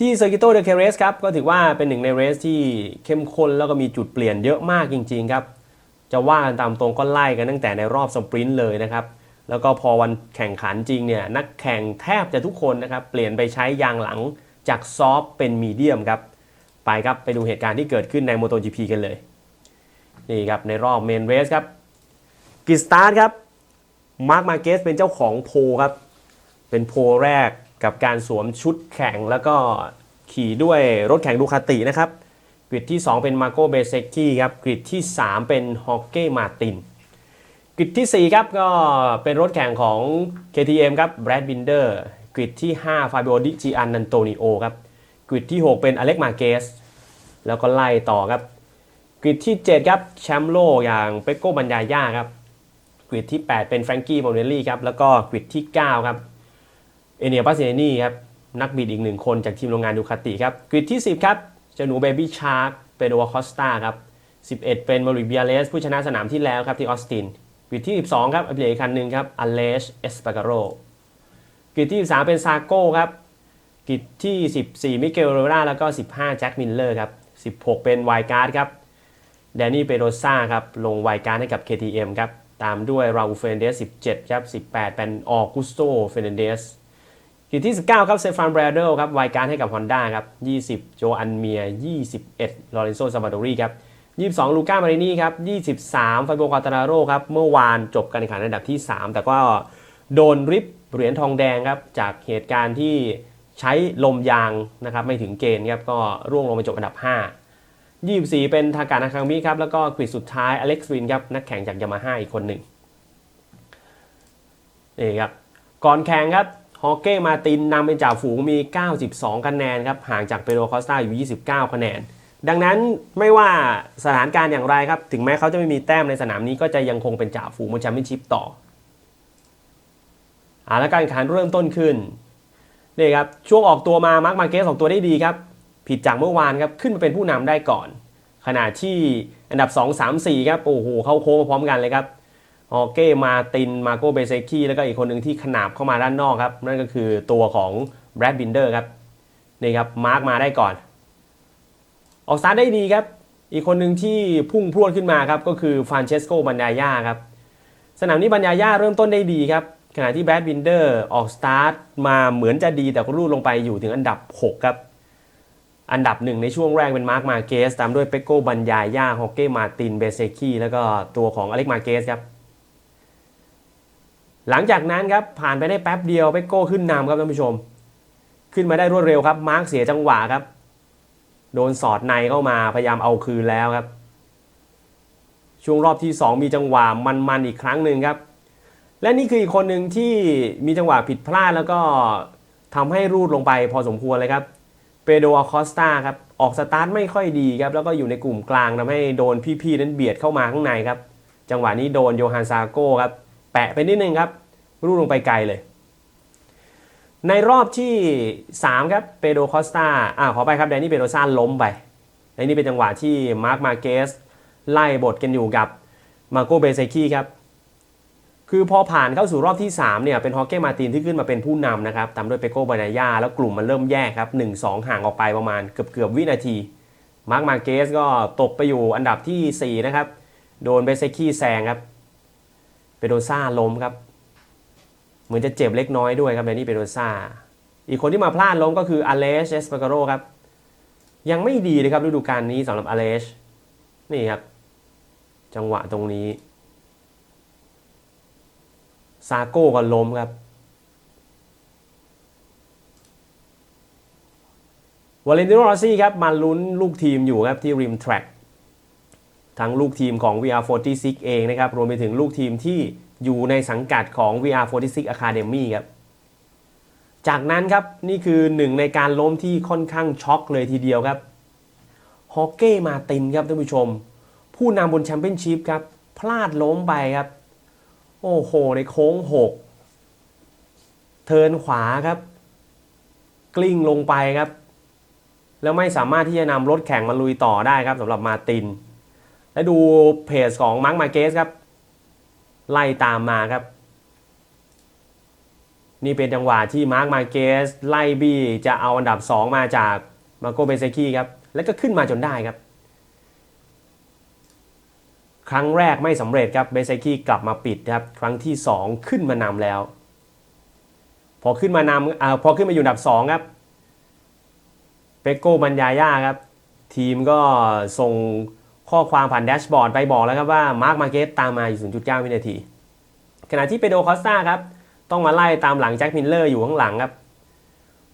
ที่เซอร์กิโตเดอะเคเรสครับก็ถือว่าเป็นหนึ่งในเรสที่เข้มข้นแล้วก็มีจุดเปลี่ยนเยอะมากจริงๆครับ จะว่ากันตามตรงก็ไล่กันตั้งแต่ในรอบสปรินต์เลยนะครับ แล้วก็พอวันแข่งขันจริงเนี่ยนักแข่งแทบจะทุกคนนะครับ เปลี่ยนไปใช้ยางหลังจากซอฟเป็นมีเดียมครับ ไปครับไปดูเหตุการณ์ที่เกิดขึ้นใน MotoGP กันเลย นี่ครับในรอบเมนเรสครับกิสตาร์ครับมาร์คมาเกสเป็นเจ้าของโพครับเป็นโพแรก กับการสวมชุดแข่งแล้วก็ขี่ด้วยรถแข่งดูคาตินะครับกริดที่ 2 เป็นมาโกเบเซกกี้ครับกริดที่ 3 เป็นฮอกเก้มาตินกริดที่ 4 ครับก็เป็นรถแข่งของ KTM ครับแบรดบินเดอร์กริดที่ 5 ฟาบิโอดิจิอันนันโตนิโอครับกริดที่ 6 เป็นอเล็กมาเกสแล้วก็ไล่ต่อครับกริดที่ 7 ครับแชมป์โลอย่างเปโก้บัญญาย่าครับกริดที่ 8 เป็นแฟรงกี้โมเนลลี่ครับแล้วก็กริดที่ 9 ครับ เอเนียปาเซนี่ครับนักบิดอีกหนึ่งคนจากทีมโรงงานดูคาติครับกริดที่ 10 ครับเจาหนูเบบี้ชาร์กเปโดคอสตาครับ11 เป็นมาริเบียเลสผู้ชนะสนามที่แล้วครับที่ออสตินกริดที่ 12 ครับอัปเดตอีกคันหนึ่งครับอเลชเอสปาการโรกริดที่ 13 เป็นซาโก้ครับกริดที่ 14 มิเกลโรราแล้วก็ 15 แจ็คมิลเลอร์ครับ 16 เป็นไวการ์ดครับแดนนี่เปโรซ่าครับลงไวการ์ดให้กับ KTM ครับตามด้วยราอูเฟนเดส 17 ครับ 18 เป็นออกุสโตเฟนเดส กริดที่ 19 ครับเซฟานแบรเดลครับไวการ์ให้กับ Honda ครับ 20 โจอันเมีย 21 ลอเรนโซซาบาโดรีครับ 22 ลูก้ามารินีครับ 23 ฟาโบคาตาราโรครับ เมื่อวานจบการแข่งขันอันดับที่ 3 แต่ก็โดนริบเหรียญทองแดงครับ จากเหตุการณ์ที่ใช้ลมยางนะครับไม่ถึงเกณฑ์ครับ ก็ร่วงลงไปจบอันดับ 5 24 เป็นทากานาคามิครับ แล้วก็กริดสุดท้ายอเล็กซ์วินครับนักแข่งจากยามาฮ่าอีกคนหนึ่งนี่ครับก่อนแข่งครับ ฮอเก้มาตินนำเป็นจ่าฝูงมี 92 คะแนนครับห่างจากเปโดคอสตาอยู่ 29 คะแนน ดังนั้นไม่ว่าสถานการณ์อย่างไรครับ ถึงแม้เขาจะไม่มีแต้มในสนามนี้ก็จะยังคงเป็นจ่าฝูงบนแชมเปี้ยนชิพต่ออ่าแล้วการแข่งขันเริ่มต้นขึ้นนี่ครับช่วงออกตัวมามาร์คมาเกสออกตัวได้ดีครับ ผิดจากเมื่อวานครับขึ้นมาเป็นผู้นำได้ก่อน ขณะที่อันดับ 2 3 4 ครับโอ้โหเข้าโค้งมาพร้อมกันเลยครับ ฮอเก้มาตินมาโกเบเซคีแล้วก็อีกคนหนึ่งที่ขนาบเข้ามาด้านนอกครับ นั่นก็คือตัวของแบรดบินเดอร์ครับนี่ครับมาร์กมาได้ก่อน ออกสตาร์ทได้ดีครับ อีกคนหนึ่งที่พุ่งพรวดขึ้นมาครับก็คือฟานเชสโกบันยาย่าครับสนามนี้บันยาย่าเริ่มต้นได้ดีครับขณะที่แบรดบินเดอร์ออกสตาร์ทมาเหมือนจะดีแต่ก็รูดลงไปอยู่ถึงอันดับ 6 ครับ อันดับหนึ่งในช่วงแรกเป็นมาร์คมาเกส ตามด้วยเปโก้บันยาย่าฮอกเก้มาตินเบเซคีแล้วก็ตัวของอเล็กมาเกสครับ หลังจากนั้นครับผ่านไปได้แป๊บเดียวไปโก้ขึ้นนำครับท่านผู้ชม ขึ้นมาได้รวดเร็วครับ มาร์คเสียจังหวะครับ โดนสอดในเข้ามาพยายามเอาคืนแล้วครับ ช่วงรอบที่ 2 มีจังหวะมันๆอีกครั้งหนึ่งครับ และนี่คืออีกคนหนึ่งที่มีจังหวะผิดพลาดแล้วก็ทำให้รูดลงไปพอสมควรเลยครับเปโดอาคอสตาครับออกสตาร์ทไม่ค่อยดีครับแล้วก็อยู่ในกลุ่มกลางทำให้โดนพี่ๆนั้นเบียดเข้ามาข้างในครับ จังหวะนี้โดนโยฮันซาโก้ครับ แปะไปนิดนึงครับรูดลงไปไกลเลย ในรอบที่ 3 ครับเปโดคอสตาอ่าขอไปครับแดนนี่เปโดซาล้มไปและนี่เป็นจังหวะที่มาร์คมาเกสไล่บทกันอยู่กับมาโกเบเซคีครับคือพอผ่านเข้าสู่รอบที่ 3 เนี่ย เป็นฮอกเก้มาตินที่ขึ้นมาเป็นผู้นำนะครับตามด้วยเปโก้บานายาแล้วกลุ่มมันเริ่มแยกครับ1-2 ห่างออกไปประมาณเกือบเกือบวินาที มาร์คมาเกสก็ตกไปอยู่อันดับทีสี่ 4 นะครับ โดนเบเซคีแซงครับ เปโดซ่าล้มครับ เหมือนจะเจ็บเล็กน้อยด้วยครับแดนนี่เปโดซ่า อีกคนที่มาพลาดล้มก็คืออเลชเอสปาการโรครับ ยังไม่ดีเลยครับฤดูกาลนี้สำหรับอเลชนี่ครับ จังหวะตรงนี้ซาโก้ก็ล้มครับวาเลนติโนรอซี่ครับมาลุ้นลูกทีมอยู่ครับที่ริมแทร็ก ทั้งลูกทีมของ VR46 เองนะครับ รวมไปถึงลูกทีมที่อยู่ในสังกัดของ VR46 Academy ครับ จากนั้นครับ นี่คือหนึ่งในการล้มที่ค่อนข้างช็อกเลยทีเดียวครับฮอกเก้มาตินครับท่านผู้ชม ผู้นำบนแชมเปี้ยนชิพครับ พลาดล้มไปครับ โอ้โห ในโค้ง 6 เทินขวาครับ กลิ้งลงไปครับ แล้วไม่สามารถที่จะนำรถแข่งมาลุยต่อได้ครับสำหรับมาติน และดูเพจของมาร์คมาเกสครับ ไล่ตามมาครับ นี่เป็นจังหวะที่มาร์คมาเกสไล่บี้จะเอาอันดับ 2 มาจากมาโกเบเซคีครับ แล้วก็ขึ้นมาจนได้ครับ ครั้งแรกไม่สำเร็จครับเบเซคีกลับมาปิดครับ ครั้งที่ 2 ขึ้นมานำแล้ว พอขึ้นมานำอพอขึ้นมาอยู่อันดับ 2 ครับเปโก้บัญญาย่าครับ ทีมก็ส่ง ข้อความผ่านแดชบอร์ดไปบอกแล้วครับว่ามาร์คมาเกสตามมาอยู่ 0.9 วินาที ขณะที่เปโดคอสตาครับต้องมาไล่ตามหลังแจ็คมิลเลอร์อยู่ข้างหลังครับ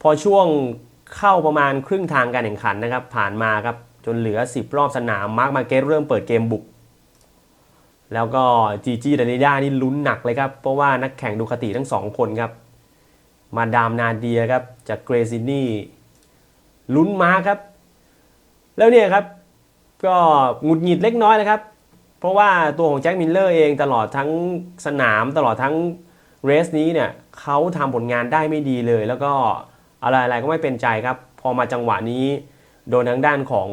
พอช่วงเข้าประมาณครึ่งทางการแข่งขันนะครับ ผ่านมาครับจนเหลือ 10 รอบสนามมาร์คมาเกสเริ่มเปิดเกมบุก แล้วก็จีจีดานิยานี่ลุ้นหนักเลยครับ เพราะว่านักแข่งดูคาติทั้งสองคนครับ มาดามนาเดียครับจากเกรซินี่ลุ้นมาครับ แล้วเนี่ยครับ ก็หงุดหงิดเล็กน้อยนะครับ เพราะว่าตัวของแจ็คมิลเลอร์เองตลอดทั้งสนามตลอดทั้งเรสนี้เนี่ยเขาทำผลงานได้ไม่ดีเลย แล้วก็อะไรๆก็ไม่เป็นใจครับ พอมาจังหวะนี้โดนทางด้านของ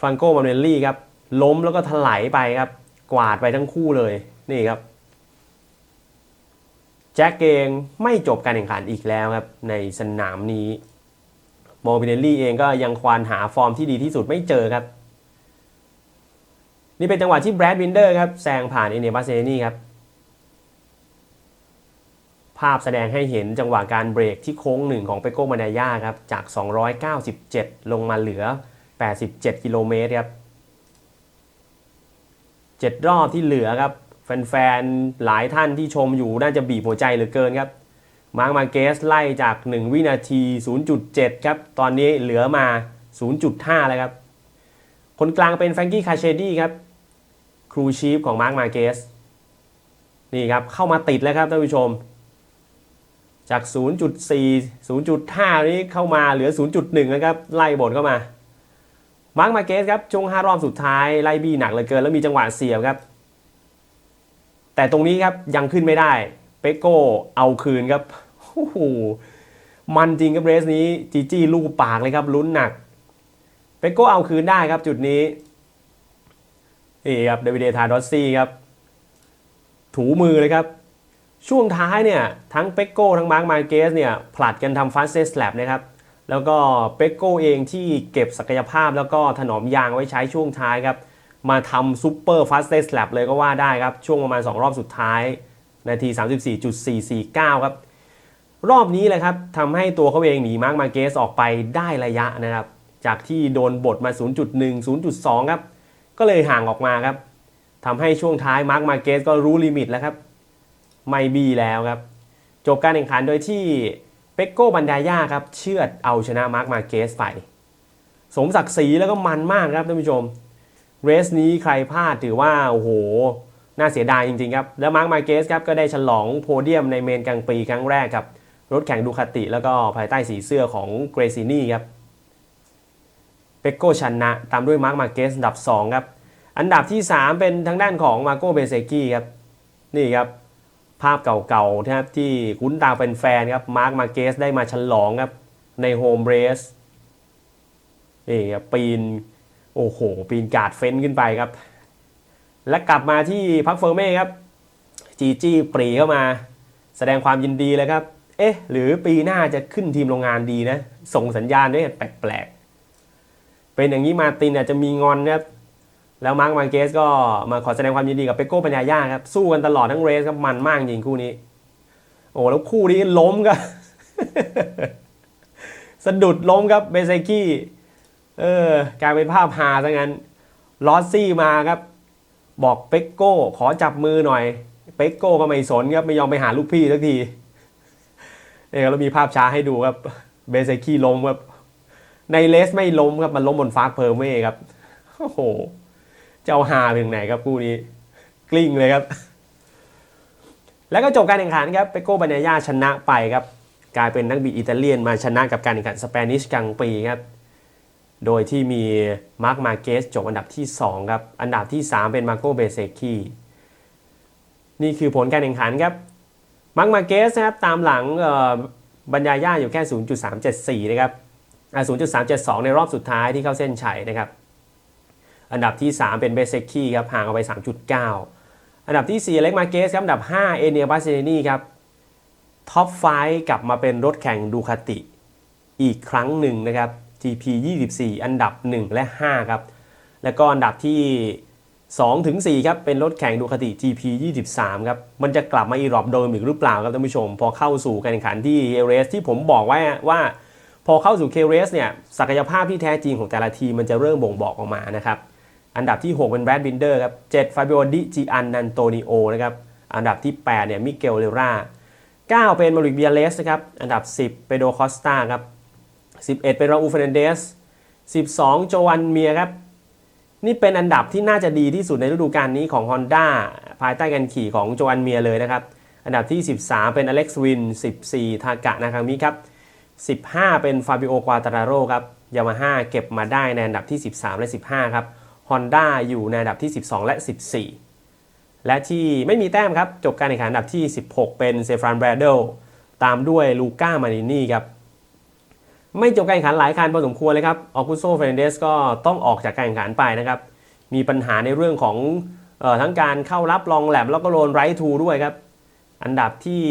ฟังโกมาเนลลี่ครับ ล้มแล้วก็ถลายไปครับ กวาดไปทั้งคู่เลยนี่ครับแจ็คเองไม่จบการแข่งขันอีกแล้วครับในสนามนี้ โมบิเนลลี่เองก็ยังควานหาฟอร์มที่ดีที่สุดไม่เจอครับ นี่เป็นจังหวะที่แบรดวินเดอร์ครับแซงผ่านเอเนบาเซนี่ครับ ภาพแสดงให้เห็นจังหวะการเบรกที่โค้งหนึ่งของเปโก้มาดายาครับ จาก 297 ลงมาเหลือ 87 กิโลเมตรครับ7รอบที่เหลือครับ แฟนๆ หลายท่านที่ชมอยู่น่าจะบีบหัวใจเหลือเกินครับ มาร์คมาเกสไล่จาก 1 วินาที 0.7 ครับ ตอนนี้เหลือมา 0.5 แล้วครับ คนกลางเป็นแฟรงกี้คาเชดี้ครับ ครูชีฟของมาร์คมาเกสนี่ครับ เข้ามาติดแล้วครับท่านผู้ชม จาก 0.4 0.5 นี้เข้ามาเหลือ 0.1 นะครับ ไล่บทเข้ามา มาร์คมาเกสครับช่วง5รอบสุดท้ายไล่บี้หนักเหลือเกิน แล้วมีจังหวะเสียบครับ แต่ตรงนี้ครับยังขึ้นไม่ได้ เปโก้เอาคืนครับโอ้โหมันจริงครับเรสนี้จีจี้ลูกปากเลยครับลุ้นหนัก เปโก้เอาคืนได้ครับจุดนี้นี่ครับเดวิดเดทาดอสซี่ครับ ถูมือเลยครับ ช่วงท้ายเนี่ยทั้งเปโก้ทั้งมาร์คมาเกสเนี่ยผลัดกันทำฟาสเซสแลบนะครับแล้วก็เปโก้เองที่เก็บศักยภาพแล้วก็ถนอมยางไว้ใช้ช่วงท้ายครับ มาทำซูเปอร์ฟาสเซสแลบเลยก็ว่าได้ครับ ช่วงประมาณ 2 รอบสุดท้าย นาที 34.449 ครับ รอบนี้เลยครับทำให้ตัวเขาเองหนีมาร์คมาเกสออกไปได้ระยะนะครับ จากที่โดนบทมา 0.1 0.2 ครับ ก็เลยห่างออกมาครับทำให้ช่วงท้ายมาร์คมาเกสก็รู้ลิมิตแล้วครับ ไม่บีแล้วครับ จบการแข่งขันโดยที่เปกโก้บันดาย่าครับ เชือดเอาชนะมาร์คมาเกสไป สมศักดิ์ศรีแล้วก็มันมากครับท่านผู้ชม เรสนี้ใครพลาดถือว่า โอ้โห น่าเสียดายจริงๆครับ แล้วมาร์คมาเกสครับก็ได้ฉลองโพเดียมในเมนกลางปีครั้งแรกกับ รถแข่งดูคาติแล้วก็ภายใต้สีเสื้อของเกรซินี่ครับเปโก้ชนะตามด้วยมาร์คมาเกสอันดับ 2 ครับ อันดับที่ 3 เป็นทางด้านของมาโกเบเซกี้ครับ นี่ครับภาพเก่าๆนะครับที่คุ้นตาเป็นแฟนครับมาร์คมาเกสได้มาฉลองครับในโฮมเรสนี่ครับปีน โอ้โห ปีนกาดเฟ้นขึ้นไปครับ และกลับมาที่พักเฟอร์เม่ครับจีจี้ปรีเข้ามา แสดงความยินดีเลยครับ เอ๊ะ หรือปีหน้าจะขึ้นทีมโรงงานดีนะ ส่งสัญญาณด้วยแปลกๆ เป็นอย่างนี้มาตินอาจจะมีงอนครับ แล้วมาร์คมาเกสก็มาขอแสดงความยินดีกับเปโก้ปัญญาย่าครับ สู้กันตลอดทั้งเรสครับมันมากจริงคู่นี้ โอ้แล้วคู่นี้ล้มครับสะดุดล้มครับเบเซกี้เออกลายเป็นภาพฮาซะงั้นลอสซี่มาครับ บอกเป็กโก้ ขอจับมือหน่อย เป็กโก้ก็ไม่สนครับไม่ยอมไปหาลูกพี่สักทีเนี่ยเรามีภาพช้าให้ดูครับเบเซกี้ล้มครับในเลสไม่ล้มครับมันล้มบนฟากเพอร์เม่ครับโอ้โหเจ้าฮาถึงไหนครับคู่นี้ กลิ้งเลยครับ แล้วก็จบการแข่งขันครับเปโก้บาเนยาชนะไปครับ กลายเป็นนักบิดอิตาเลียนมาชนะกับการแข่งขันสเปนิชกลางปีครับ โดยที่มีมาร์คมาเกสจบอันดับที่ 2 ครับ อันดับที่ 3 เป็นมาโกเบเซคีนี่คือผลการแข่งขันครับ มาร์คมาเกสนะครับตามหลังบรรยายาอยู่แค่ 0.374 นะครับ0.372 ในรอบสุดท้ายที่เข้าเส้นชัยนะครับ อันดับที่ 3 เป็นเบเซคีครับห่างออกไป 3.9 อันดับที่ 4 เล็กมาเกสครับอันดับ 5 เอเนียบาเซนีครับท็อปไฟกลับมาเป็นรถแข่งดูคาติอีกครั้งหนึ่งนะครับ GP 24 อันดับ 1 และ 5 ครับ แล้วก็อันดับที่2ถึง4ครับ เป็นรถแข่งดูคาติ GP 23 ครับ มันจะกลับมาอีรอบเดิมอีกหรือเปล่าครับท่านผู้ชม พอเข้าสู่การแข่งขันที่เอเรสที่ผมบอกไว้ว่า พอเข้าสู่เคเรสเนี่ย ศักยภาพที่แท้จริงของแต่ละทีมมันจะเริ่มบ่งบอกออกมานะครับ อันดับที่ 6 เป็นแบรดบินเดอร์ครับ7ฟาบิโอดิจิอันนันโตนิโอนะครับ อันดับที่ 8 เนี่ย มิเกลเลรา9เป็นมาริกเบียเลสนะครับ อันดับ 10 เปโดคอสตาครับ 11 เป็นราอูเฟรนเดส 12 โจวันเมียครับ นี่เป็นอันดับที่น่าจะดีที่สุดในฤดูกาลนี้ของ Honda ภายใต้การขี่ของโจวันเมียเลยนะครับ อันดับที่ 13 เป็นอเล็กซ์วิน 14 ทากะนาคามิครับ 15 เป็นฟาบิโอควาตาราโรครับยามาฮ่าเก็บมาได้ในอันดับที่ 13 และ 15 ครับ Honda อยู่ในอันดับที่ 12 และ 14 และที่ไม่มีแต้มครับ จบการแข่งขันอันดับที่ 16 เป็นเซฟรานแบรเดลตามด้วยลูก้ามารินีครับ ไม่จบการแข่งขันหลายคันพอสมควรเลยครับออกุโซเฟรนเดสก็ต้องออกจากการแข่งขันไปนะครับ มีปัญหาในเรื่องของออทั้งการเข้ารับลองแลบแล้วก็โดนไรทูด้วยครับ อันดับที่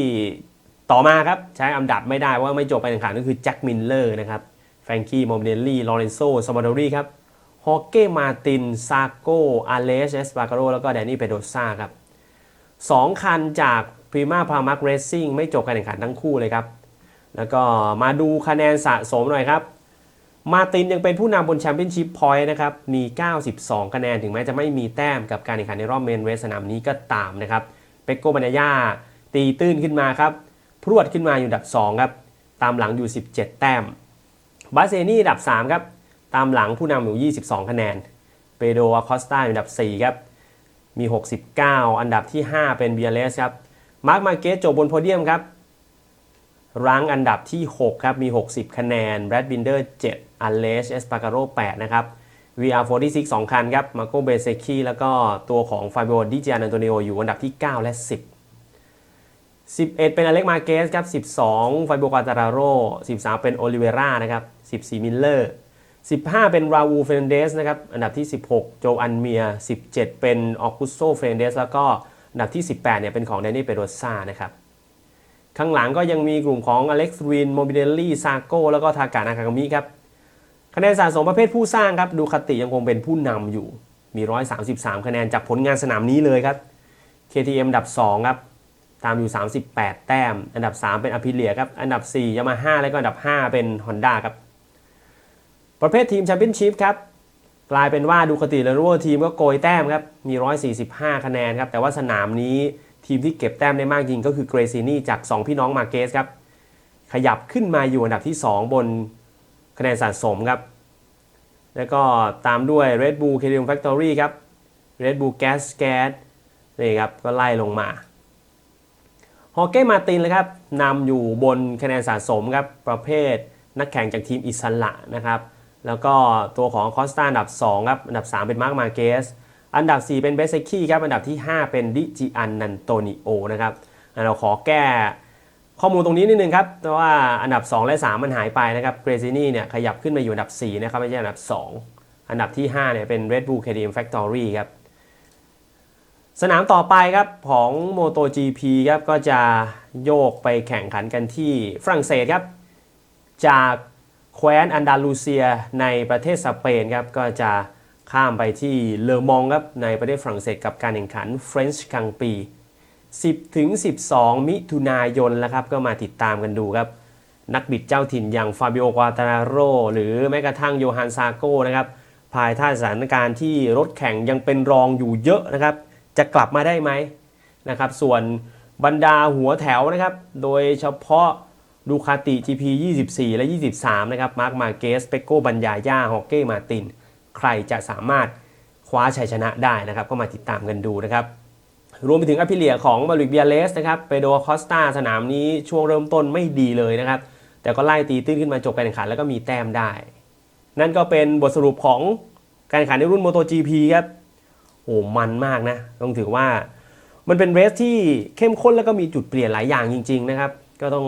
ต่อมาครับใช้อันดับไม่ได้ว่าไม่จบการแข่งขันก็คือแจ็คมิลเลอร์นะครับแฟรงกี้โมเดลลี่ลอเรนโซซามาโดรีครับฮอกเก้มาตินซาโกอาเลสเอสปาการโรแล้วก็แดนนี่เปโดซ่าครับสองคันจากพรีมาพามักเรซซิ่งไม่จบการแข่งขันทั้งคู่เลยครับ แล้วก็มาดูคะแนนสะสมหน่อยครับ มาตินยังเป็นผู้นำบนแชมเปี้ยนชิพพอยต์นะครับ มี 92 คะแนนถึงแม้จะไม่มีแต้มกับการแข่งขันในรอบเมนเรสสนามนี้ก็ตามนะครับ เปโกบัญญาตีตื้นขึ้นมาครับ พรวดขึ้นมาอยู่อันดับ 2 ครับ ตามหลังอยู่ 17 แต้ม บาเซนี่อันดับ 3 ครับ ตามหลังผู้นำอยู่ 22 คะแนน เปโดอาคอสตาอยู่อันดับ 4 ครับ มี 69 อันดับที่ 5 เป็นเบียเลสครับ มาร์คมาเกสจบบนโพเดียมครับ รั้งอันดับที่ 6 ครับ มี 60 คะแนนแบรดบินเดอร์7อัลเลชเอสปาการโร8นะครับ VR46 2 คันครับมาโกเบเซคีแล้วก็ตัวของฟาบิโอดิจิอานันโตเนโออยู่อันดับที่ 9 และ 10 11 เป็นอเล็กมาเกสครับ 12ฟาบิโอกาตาราโร 13 เป็นโอลิเวรานะครับ 14 มิลเลอร์ 15 เป็นราอูเฟรนเดสนะครับ อันดับที่ 16 โจอันเมีย 17 เป็นออกุสโซเฟรนเดสแล้วก็อันดับที่ 18 เนี่ยเป็นของแดนนี่เปโรซ่านะครับ ข้างหลังก็ยังมีกลุ่มของอเล็กซ์วินโมบิเดลลี่ซาโก้แล้วก็ทากานาคากามิครับคะแนนสะสมประเภทผู้สร้างครับดูคติยังคงเป็นผู้นำอยู่มี 133 คะแนนจากผลงานสนามนี้เลยครับ KTM อันดับ 2 ครับ ตามอยู่ 38 แต้ม อันดับ 3 เป็นอภิเลียครับ อันดับ 4 ยามาฮ่าแล้วก็อันดับ 5 เป็น Honda ครับ ประเภททีมแชมเปี้ยนชิพครับ กลายเป็นว่าดูคติและรัวทีมก็โกยแต้มครับ มี 145 คะแนนครับ แต่ว่าสนามนี้ ทีมที่เก็บแต้มได้มากจริงก็คือเกรซินี่จาก 2 พี่น้องมาเกสครับ ขยับขึ้นมาอยู่อันดับที่ 2 บนคะแนนสะสมครับ แล้วก็ตามด้วย Red Bull k t m Factory ครับ Red Bull Gas Gas นี่ครับ ก็ไล่ลงมาฮอเก้มาตินเลยครับนำอยู่บนคะแนนสะสมครับ ประเภทนักแข่งจากทีมอิสระนะครับ แล้วก็ตัวของคอสตาอันดับ 2 ครับ อันดับ 3 เป็นมาร์คมาเกส อันดับ 4 เป็นเบสเซคีครับ อันดับที่ 5 เป็นดิจิอันนันโตนิโอนะครับ เราขอแก้ข้อมูลตรงนี้นิดนึงครับเพราะว่าอันดับ 2 และ 3 มันหายไปนะครับ เกรซินี่เนี่ยขยับขึ้นมาอยู่อันดับ 4 นะครับ ไม่ใช่อันดับ 2 อันดับที่ 5 เนี่ยเป็น Red Bull KTM Factory ครับ สนามต่อไปครับของ MotoGP ครับ ก็จะโยกไปแข่งขันกันที่ฝรั่งเศสครับ จากแคว้นอันดาลูเซียในประเทศสเปนครับ ก็จะ ข้ามไปที่เลอมองครับในประเทศฝรั่งเศสกับการแข่งขัน French Grand Prix 10ถึง12 มิถุนายนแล้วครับก็มาติดตามกันดูครับ นักบิดเจ้าถิ่นอย่างฟาบิโอควาตาโรหรือแม้กระทั่งโยฮันซาโก้นะครับภายใต้สถานการณ์ที่รถแข่งยังเป็นรองอยู่เยอะนะครับ จะกลับมาได้ไหมนะครับ ส่วนบรรดาหัวแถวนะครับ โดยเฉพาะดูคาติ GP 24 และ 23 นะครับ มาร์คมาเกส เปโกบัญญาย่าฮอกเก้ มาติน ใครจะสามารถคว้าชัยชนะได้นะครับ ก็มาติดตามกันดูนะครับ รวมไปถึงอภิเลียของมาริกเบียเลสนะครับเปโดคอสตาสนามนี้ช่วงเริ่มต้นไม่ดีเลยนะครับ แต่ก็ไล่ตีตื้นขึ้นมาจบการแข่งขันแล้วก็มีแต้มได้ นั่นก็เป็นบทสรุปของการแข่งขันในรุ่น MotoGP ครับโอ้มันมากนะต้องถือว่ามันเป็นเรสที่เข้มข้นแล้วก็มีจุดเปลี่ยนหลายอย่างจริง ๆ นะครับ ก็ต้อง